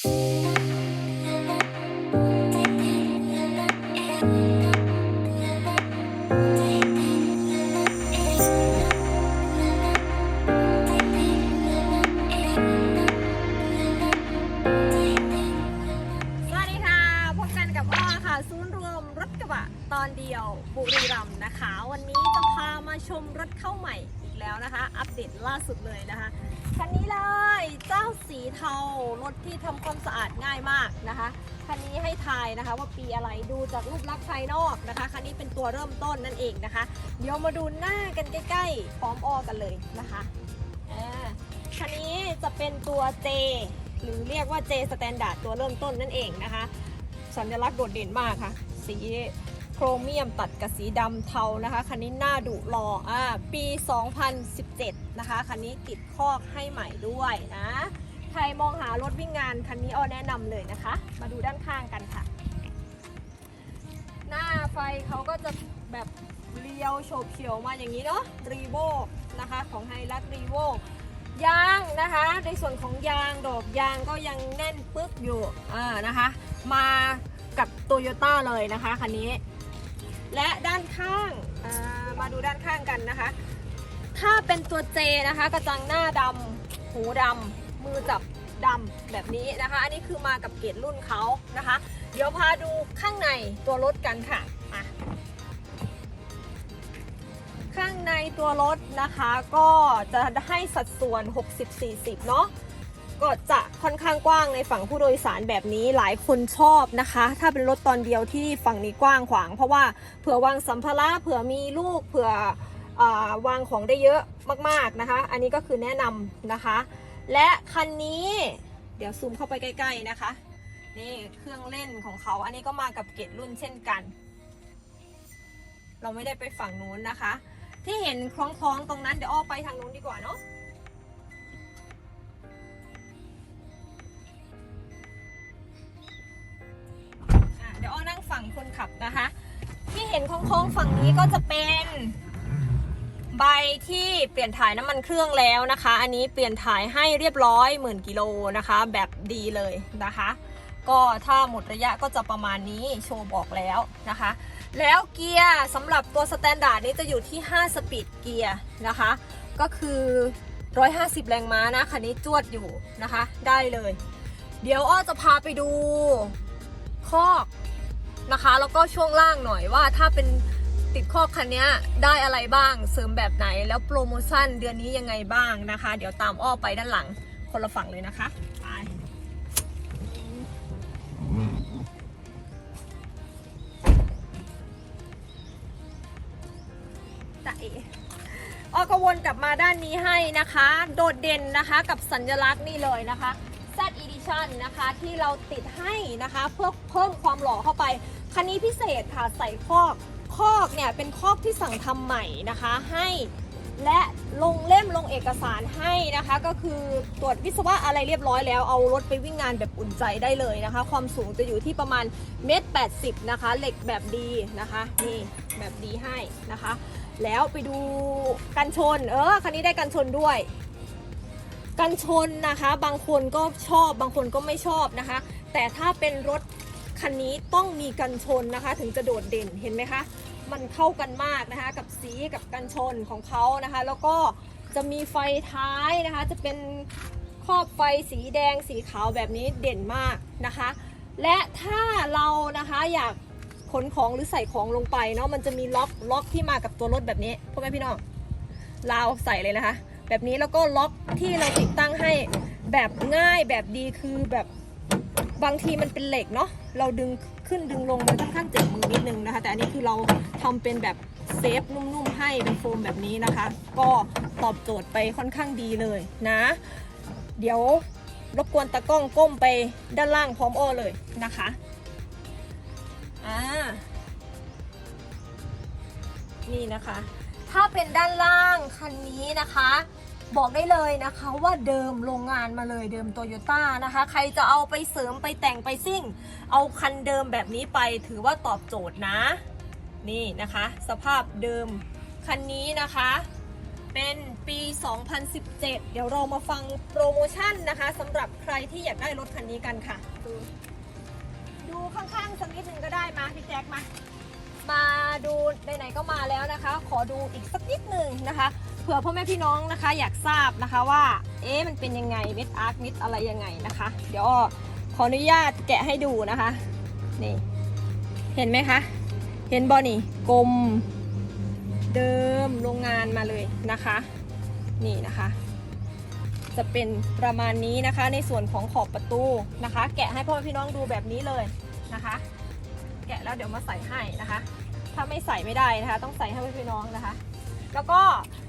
ส ชมรถเข้าใหม่อีกแล้วนะคะ อัปเดตล่าสุดเลยนะคะคันนี้เลยเจ้าสีเทารถที่ทำความสะอาดง่ายมากนะคะคันนี้ให้ทายนะคะว่าปีอะไรดูจากรูปลักษณ์ภายนอกนะคะคันนี้เป็นตัวเริ่มต้นนั่นเองนะคะ เดี๋ยวมาดูหน้ากันใกล้ๆพร้อมอ้อกันเลยนะคะคันนี้จะเป็นตัว J หรือเรียกว่า J Standard ตัวเริ่มต้นนั่นเองนะคะ สัญลักษณ์โดดเด่นมากค่ะ สี โครเมียมตัดกับสีดำเทานะคะ คันนี้หน้าดุรออ่าปี 2017 นะคะ คันนี้ติดคอกให้ใหม่ด้วยนะ ใครมองหารถวิ่งงานคันนี้อ้อแนะนำเลยนะคะ มาดูด้านข้างกันค่ะ หน้าไฟเขาก็จะแบบเรียวโฉบเฉียวมาอย่างนี้เนาะรีโวนะคะของไฮรักรีโวยางนะคะ ในส่วนของยางดอกยางก็ยังแน่นปึ๊กอยู่อ่านะคะ มากับโตโยต้าเลยนะคะคันนี้ และด้านข้างามาดูด้านข้างกันนะคะ ถ้าเป็นตัวเจนะคะ กระจังหน้าดำหูดำมือจับดำแบบนี้นะคะ อันนี้คือมากับเกรดรุ่นเขานะคะ เดี๋ยวพาดูข้างในตัวรถกันค่ะอะข้างในตัวรถนะคะก็จะให้สัดส่วน 60-40 เนาะ ก็จะค่อนข้างกว้างในฝั่งผู้โดยสารแบบนี้หลายคนชอบนะคะ ถ้าเป็นรถตอนเดียวที่ฝั่งนี้กว้างขวาง เพราะว่าเผื่อวางสัมภาระเผื่อมีลูกเผื่ออาวางของได้เยอะมากๆนะคะ อันนี้ก็คือแนะนำนะคะ และคันนี้เดี๋ยวซูมเข้าไปใกล้ ๆนะคะนี่เครื่องเล่นของเขาอันนี้ก็มากับเกรดรุ่นเช่นกัน เราไม่ได้ไปฝั่งนู้นนะคะ ที่เห็นคล้องๆตรงนั้นเดี๋ยวอ้อไปทางนู้นดีกว่าเนาะ ขับนะคะ ที่เห็นโค้งๆฝั่งนี้ก็จะเป็นใบที่เปลี่ยนถ่ายน้ำมันเครื่องแล้วนะคะ อันนี้เปลี่ยนถ่ายให้เรียบร้อยหมื่นกิโลนะคะ แบบดีเลยนะคะ ก็ถ้าหมดระยะก็จะประมาณนี้โชว์บอกแล้วนะคะ แล้วเกียร์สำหรับตัวสแตนดาร์ดนี้จะอยู่ที่ 5 สปีดเกียร์นะคะ ก็คือ 150 แรงม้านะคันนี้จวดอยู่นะคะ ได้เลย เดี๋ยวอ้อจะพาไปดูคอก นะคะ แล้วก็ช่วงล่างหน่อยว่าถ้าเป็นติดคอกคันนี้ได้อะไรบ้างเสริมแบบไหนแล้วโปรโมชั่นเดือนนี้ยังไงบ้างนะคะ เดี๋ยวตามอ้อไปด้านหลังคนละฝั่งเลยนะคะไปจะเอออก็วนกลับมาด้านนี้ให้นะคะ โดดเด่นนะคะกับสัญลักษณ์นี่เลยนะคะ Z Edition นะคะที่เราติดให้นะคะ เพื่อเพิ่มความหล่อเข้าไป คันนี้พิเศษค่ะใส่คอกคอกเนี่ยเป็นคอกที่สั่งทำใหม่นะคะให้และลงเล่มลงเอกสารให้นะคะ ก็คือตรวจวิศวะอะไรเรียบร้อยแล้วเอารถไปวิ่งงานแบบอุ่นใจได้เลยนะคะ ความสูงจะอยู่ที่ประมาณเมตรแปดสิบนะคะเหล็กแบบดีนะคะนี่แบบดีให้นะคะ แล้วไปดูกันชน เออคันนี้ได้กันชนด้วย กันชนนะคะ บางคนก็ชอบบางคนก็ไม่ชอบนะคะ แต่ถ้าเป็นรถ คันนี้ต้องมีกันชนนะคะ ถึงจะโดดเด่นเห็นไหมคะ มันเข้ากันมากนะคะ กับสีกับกันชนของเขานะคะ แล้วก็จะมีไฟท้ายนะคะ จะเป็นครอบไฟสีแดงสีขาวแบบนี้เด่นมากนะคะ และถ้าเรานะคะอยากขนของหรือใส่ของลงไปเนาะมันจะมีล็อกล็อกที่มากับตัวรถแบบนี้พ่อแม่พี่น้องลาใส่เลยนะคะ แบบนี้แล้วก็ล็อกที่เราติดตั้งให้แบบง่ายแบบดีคือแบบ บางทีมันเป็นเหล็กเนาะเราดึงขึ้นดึงลงมันค่อนข้างเจ็บมือนิดนึงนะคะ แต่อันนี้คือเราทำเป็นแบบเซฟนุ่มๆให้เป็นโฟมแบบนี้นะคะ ก็ตอบโจทย์ไปค่อนข้างดีเลยนะ เดี๋ยวรบกวนตากล้องก้มไปด้านล่างพร้อมโอเลยนะคะอ่านี่นะคะ ถ้าเป็นด้านล่างคันนี้นะคะ บอกได้เลยนะคะว่าเดิมโรงงานมาเลยเดิมโตโยต้านะคะ ใครจะเอาไปเสริมไปแต่งไปซิ่ง เอาคันเดิมแบบนี้ไปถือว่าตอบโจทย์นะ นี่นะคะ สภาพเดิมคันนี้นะคะเป็นปี 2017 เดี๋ยวเรามาฟังโปรโมชั่นนะคะสำหรับใครที่อยากได้รถคันนี้กันค่ะ ดูข้างๆสักนิดนึงก็ได้มาพี่แจ็คมา มาดูไหนๆก็มาแล้วนะคะ ขอดูอีกสักนิดหนึ่งนะคะ เผื่อพ่อแม่พี่น้องนะคะ อยากทราบนะคะว่า เอ๊ะมันเป็นยังไงเม็ดอาร์คมิดอะไรยังไงนะคะ เดี๋ยวขออนุญาตแกะให้ดูนะคะนี่เห็นไหมคะ เห็นบอนี่กลมเดิมโรงงานมาเลยนะคะ นี่นะคะ จะเป็นประมาณนี้นะคะในส่วนของขอบประตูนะคะ แกะให้พ่อแม่พี่น้องดูแบบนี้เลยนะคะ แกะแล้วเดี๋ยวมาใส่ให้นะคะ ถ้าไม่ใส่ไม่ได้นะคะ ต้องใส่ให้พี่น้องนะคะ แล้วก็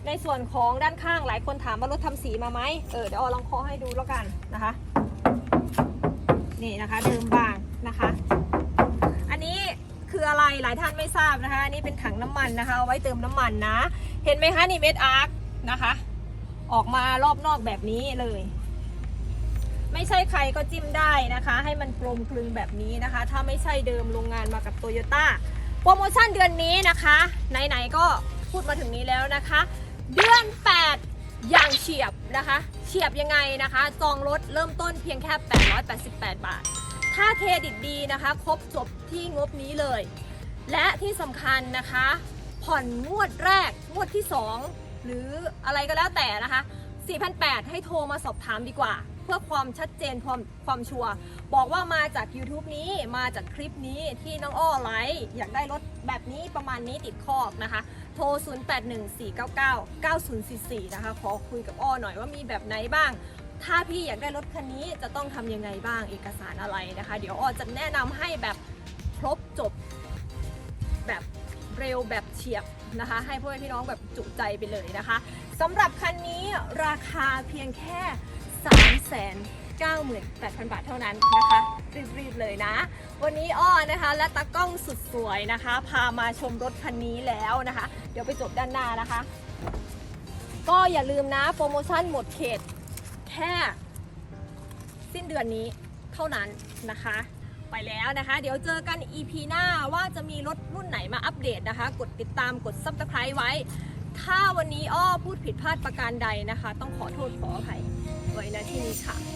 ในส่วนของด้านข้างหลายคนถามว่ารถทำสีมาไหมเออเดี๋ยวอลองคอให้ดูแล้วกันนะคะ นี่นะคะเดิมบางนะคะ อันนี้คืออะไรหลายท่านไม่ทราบนะคะอันนี้เป็นถังน้ำมันนะคะเอาไว้เติมน้ำมันนะ เห็นไหมคะนี่เม็ดอาร์คนะคะ ออกมารอบนอกแบบนี้เลย ไม่ใช่ใครก็จิ้มได้นะคะ ให้มันกลมกลึงแบบนี้นะคะ ถ้าไม่ใช่เดิมโรงงานมากับโตโยต้าโปรโมชั่นเดือนนี้นะคะ ไหนๆก็พูดมาถึงนี้แล้วนะคะ เดือน 8 อย่างเฉียบนะคะ เฉียบยังไงนะคะจองรถเริ่มต้นเพียงแค่ 888 บาท ถ้าเครดิตดีนะคะ ครบจบที่งบนี้เลย และที่สำคัญนะคะ ผ่อนงวดแรกงวดที่ 2 หรืออะไรก็แล้วแต่นะคะ 4,800 ให้โทรมาสอบถามดีกว่า พื่อความชัดเจนความความชัวร์บอกว่ามาจาก YouTube นี้มาจากคลิปนี้ที่น้องอ้อไลฟ์อยากได้รถแบบนี้ประมาณนี้ติดคอกนะคะ โทร 0814999044 นะคะ ขอคุยกับอ้อหน่อยว่ามีแบบไหนบ้าง ถ้าพี่อยากได้รถคันนี้จะต้องทำยังไงบ้างเอกสารอะไรนะคะ เดี๋ยวอ้อจะแนะนำให้แบบครบจบแบบเร็วแบบเฉียบนะคะ ให้พ่อแม่พี่น้องแบบจุใจไปเลยนะคะสำหรับคันนี้ราคาเพียงแค่ 3 9 8 0 0 0 บาทเท่านั้นนะคะ รีบๆเลยนะ วันนี้อ้อนะคะ และตากล้องสุดสวยนะคะ พามาชมรถคันนี้แล้วนะคะ เดี๋ยวไปจบด้านหน้านะคะ ก็อย่าลืมนะ โปรโมชั่นหมดเขต แค่สิ้นเดือนนี้เท่านั้นนะคะ ไปแล้วนะคะ เดี๋ยวเจอกัน EP หน้าว่าจะมีรถรุ่นไหนมาอัปเดตนะคะ กดติดตามกด Subscribe ไว้ ถ้าวันนี้อ้อพูดผิดพลาดประการใดนะคะ ต้องขอโทษขออภัย ไว้ณที่นี้ค่ะ